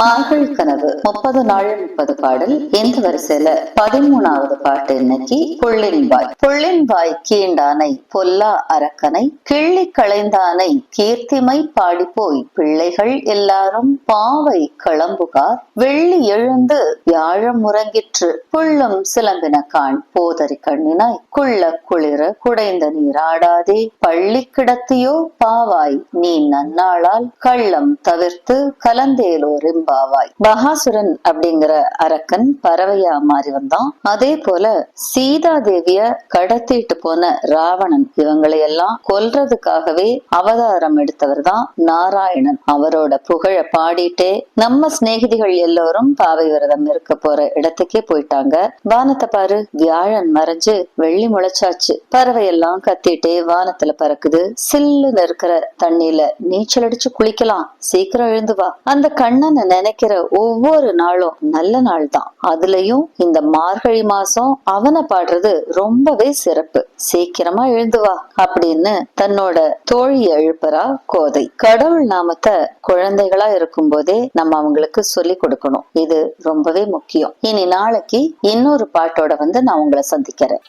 மார்கழி கனவு முப்பது நாள் முப்பது பாடல் இந்த வரிசையில பதிமூணாவது பாட்டு இன்னைக்கு? புள்ளின்பாய் புள்ளின்பாய் கீண்டானை பொல்லா அரக்கனை கிள்ளி களைந்தானை கீர்த்திமை பாடி போய் பிள்ளைகள் எல்லாரும் பாவை கிளம்புகார். வெள்ளி எழுந்து வியாழம் முறங்கிற்று புள்ளும் சிலம்பின காண் போதறி கண்ணினாய். குள்ள குளிர குடைந்த நீராடாதே பள்ளி கிடத்தியோ பாவாய் நீ நன்னாளால் கள்ளம் தவிர்த்து கலந்தேலோர் பாவாய். மகாசுரன் அப்படிங்கிற அரக்கன் பறவையா மாறி வந்தான் அதே போல சீதா தேவிய கடத்திட்டு போன ராவணன் இவங்களை எல்லாம் கொல்றதுக்காகவே அவதாரம் எடுத்தவர் தான் நாராயணன். அவரோட புகழ பாடிட்டே நம்ம சிநேகிதிகள் எல்லோரும் பாவை விரதம் இருக்க போற இடத்துக்கே போயிட்டாங்க. வானத்தை பாரு வியாழன் மறைஞ்சு வெள்ளி முளைச்சாச்சு. பறவை எல்லாம் கத்திட்டே வானத்துல பறக்குது. சில்லுன்னு இருக்கிற தண்ணியில நீச்சல் அடிச்சு குளிக்கலாம். சீக்கிரம் எழுந்து வா. அந்த கண்ணனை நினைக்கிற ஒவ்வொரு நாளும் நல்ல நாள் தான் அதுலயும் இந்த மார்கழி மாசம் அவனை பாடுறது ரொம்பவே சிறப்பு. சீக்கிரமா எழுந்து வா அப்படின்னு தன்னோட தோழி எழுப்புறா கோதை. கடவுள் நாமத்தை குழந்தைகளா இருக்கும் போதே நம்ம அவங்களுக்கு சொல்லி கொடுக்கணும். இது ரொம்பவே முக்கியம். இனி நாளைக்கு இன்னொரு பாட்டோட வந்து நான் உங்களை சந்திக்கிறேன்.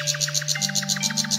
うん。